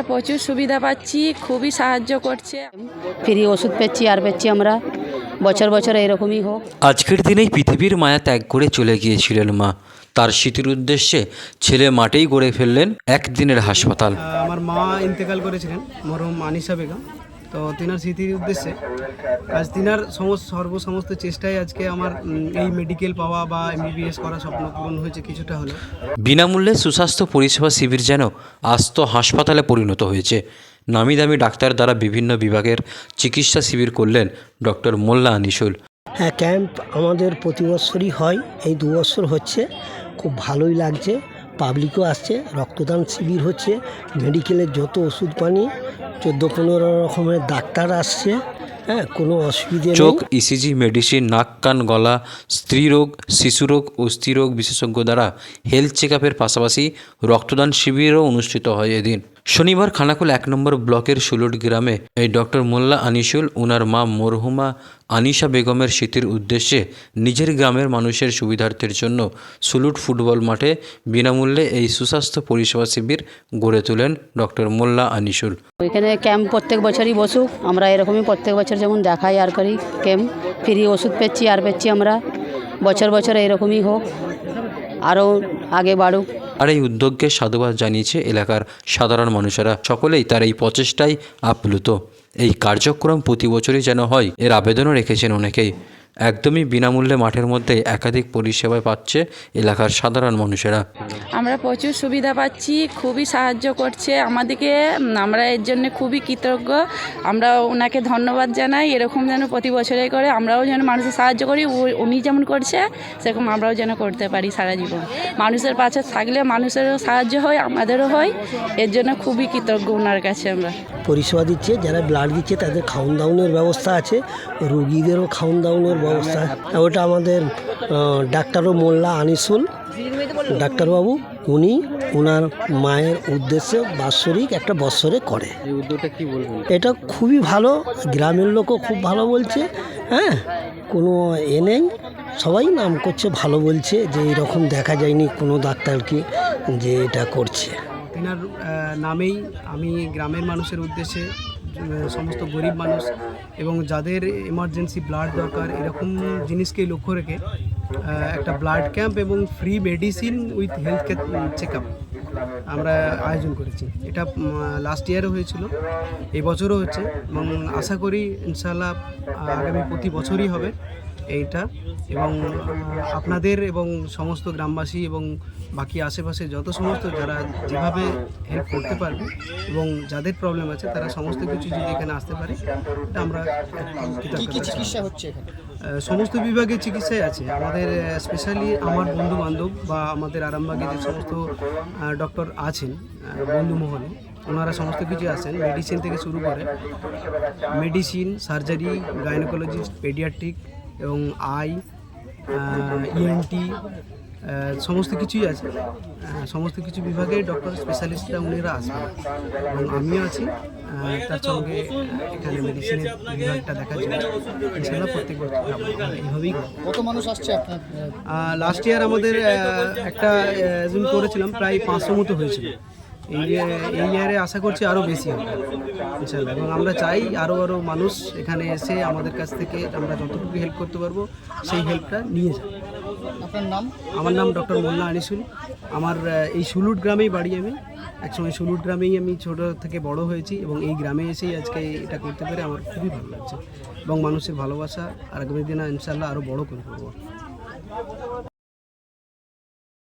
আমরা প্রচুর সুবিধা পাচ্ছি খুবই সাহায্য করছে। ফ্রি ওষুধ পেচ্ছি আর পেচ্ছি আমরা। বছর বছর এরকমই হোক। আজকের দিনেই পৃথিবীর মায়া ত্যাগ করে চলে গিয়েছিলেন মা। তার স্মৃতির উদ্দেশ্যে ছেলে মাঠেই গড়ে ফেললেন একদিনের হাসপাতাল। আমার মা ইন্তেকাল করেছিলেন মরম আনিসা বেগম। তো তিনার স্মৃতির উদ্দেশ্যে। আজ তিনার সমস্ত সর্ব সমস্ত চেষ্টায় আজকে আমার এই মেডিকেল পাওয়া বা এমবিবিএস করা স্বপ্ন পূরণ হয়েছে কিছুটা হলেও। বিনামূল্যে সুস্বাস্থ্য পরিষেবা শিবির যেন আস্ত হাসপাতালে পরিণত হয়েছে। নামি দামি ডাক্তার দ্বারা বিভিন্ন বিভাগের চিকিৎসা শিবির করলেন ডক্টর মোল্লা আনিসুল। হ্যাঁ ক্যাম্প আমাদের প্রতি বছরই হয় এই দু বছর হচ্ছে। খুব ভালোই লাগছে পাবলিকও আসছে রক্তদান শিবির হচ্ছে মেডিকেলের যত ওষুধ পানি চোদ্দ পনেরো রকমের ডাক্তার আসছে হ্যাঁ কোনো অসুবিধে চোখ ইসিজি মেডিসিন নাক কান গলা স্ত্রীরোগ শিশুরোগ ও স্ত্রীরোগ বিশেষজ্ঞ দ্বারা হেলথ চেক আপের পাশাপাশি রক্তদান শিবিরও অনুষ্ঠিত হয় এদিন। শনিবার খানাকুল এক নম্বর ব্লকের সুলুট গ্রামে এই ডক্টর মোল্লা আনিসুল ওনার মা মরহুমা আনিশা বেগমের স্মৃতির উদ্দেশ্যে নিজের গ্রামের মানুষের সুবিধার্থের জন্য সুলুট ফুটবল মাঠে বিনামূল্যে এই সুস্বাস্থ্য পরিষেবা শিবির গড়ে তোলেন ডক্টর মোল্লা আনিসুল। এখানে ক্যাম্প প্রত্যেক বছরই বসুক, আমরা এরকমই প্রত্যেক বছর যেমন দেখাই আর করি ক্যাম্প, ফ্রি ওষুধ পেচ্ছি, আর পেচ্ছি আমরা। বছর বছর এরকমই হোক, আরও আগে বাড়ুক। আর এই উদ্যোগকে সাধুবাদ জানিয়েছে এলাকার সাধারণ মানুষেরা। সকলেই তার এই প্রচেষ্টায় আপ্লুত। এই কার্যক্রম প্রতি বছরই যেন হয়, এর আবেদনও রেখেছেন অনেকেই। একদমই বিনামূল্যে মাঠের মধ্যে একাধিক পরিষেবা পাচ্ছে এলাকার সাধারণ মানুষেরা। আমরা প্রচুর সুবিধা পাচ্ছি খুবই সাহায্য করছে। আমাদেরকে আমরা এর জন্য খুবই কৃতজ্ঞ। আমরা ওনাকে ধন্যবাদ জানাই। এরকম যেন প্রতি বছরে করে আমরাও যেন মানুষের সাহায্য করি। উনি যেমন করছে সেরকম আমরাও যেন করতে পারি সারা জীবন। মানুষের পাশে থাকলে মানুষেরও সাহায্য হয় আমাদেরও হয়। এর জন্য খুবই কৃতজ্ঞ ওনার কাছে আমরা। পরিষেবা দিচ্ছে যারা ব্লাড দিচ্ছে তাদের খাউন দাউনের ব্যবস্থা আছে। রুগীদেরও খাউন দাউনের ব্যবস্থা। ওটা আমাদের ডাক্তারও মোল্লা আনিসুল। ডাক্তারবাবু উনি ওনার মায়ের উদ্দেশ্যে বাৎসরিক একটা বৎসরে করে। এটা খুবই ভালো গ্রামের লোকও খুব ভালো বলছে হ্যাঁ? কোনো এ নেই সবাই নাম করছে ভালো বলছে যে এরকম দেখা যায়নি কোনো ডাক্তারকে যে এটা করছে। নামেই আমি গ্রামের মানুষের উদ্দেশ্যে সমস্ত গরিব মানুষ এবং যাদের এমার্জেন্সি ব্লাড দরকার, এরকম জিনিসকে লক্ষ্য রেখে একটা ব্লাড ক্যাম্প এবং free medicine with health check up আমরা আয়োজন করেছি। এটা লাস্ট ইয়ারও হয়েছিল, এবছরও হচ্ছে এবং আশা করি ইনশাল্লাহ আগামী প্রতি বছরই হবে। এইটা এবং আপনাদের এবং সমস্ত গ্রামবাসী এবং বাকি আশেপাশে যত সমস্ত যারা যেভাবে হেল্প করতে পারবে এবং যাদের প্রবলেম আছে তারা সমস্ত কিছু যদি এখানে আসতে পারে এটা আমরা চিকিৎসা হচ্ছে সমস্ত বিভাগে চিকিৎসায় আছে। আমাদের স্পেশালি আমার বন্ধু বান্ধব বা আমাদের আরামবাগে যে সমস্ত ডক্টর আছেন বন্ধু মহলে ওনারা সমস্ত কিছু আছেন মেডিসিন থেকে শুরু করে মেডিসিন সার্জারি গাইনোকোলজিস্ট পেডিয়াট্রিক এবং আই ইএনটি সমস্ত কিছুই আছে। সমস্ত কিছু বিভাগে ডক্টর স্পেশালিস্টরা উনিরা আসবেন এবং আমিও আছি। তার সঙ্গে এখানে মেডিসিনের বিভাগটা দেখার জন্য ইনশাল্লাহ প্রত্যেক বছর এইভাবেই কত মানুষ আসছে আপনার? লাস্ট ইয়ার আমাদের একটা জুম করেছিলাম প্রায় পাঁচশো মতো হয়েছিল। এই এই ইয়ারে আশা করছি আরও বেশি হবে ইনশাল্লাহ এবং আমরা চাই আরও আরও মানুষ এখানে এসে আমাদের কাছ থেকে আমরা যতটুকু হেল্প করতে পারব সেই হেল্পটা নিয়ে যায় আপনার নাম? আমার নাম ডক্টর মোল্লা আনিসুল। আমার এই সুলুট গ্রামেই বাড়ি আমি। একসময় সুলুট গ্রামেই আমি ছোট থেকে বড় হয়েছি এবং এই গ্রামে এসেই আজকে এটা করতে পেরে আমার খুবই ভালো লাগছে। এবং মানুষের ভালোবাসা আর আগামী দিনে ইনশাল্লাহ আরও বড় করে করব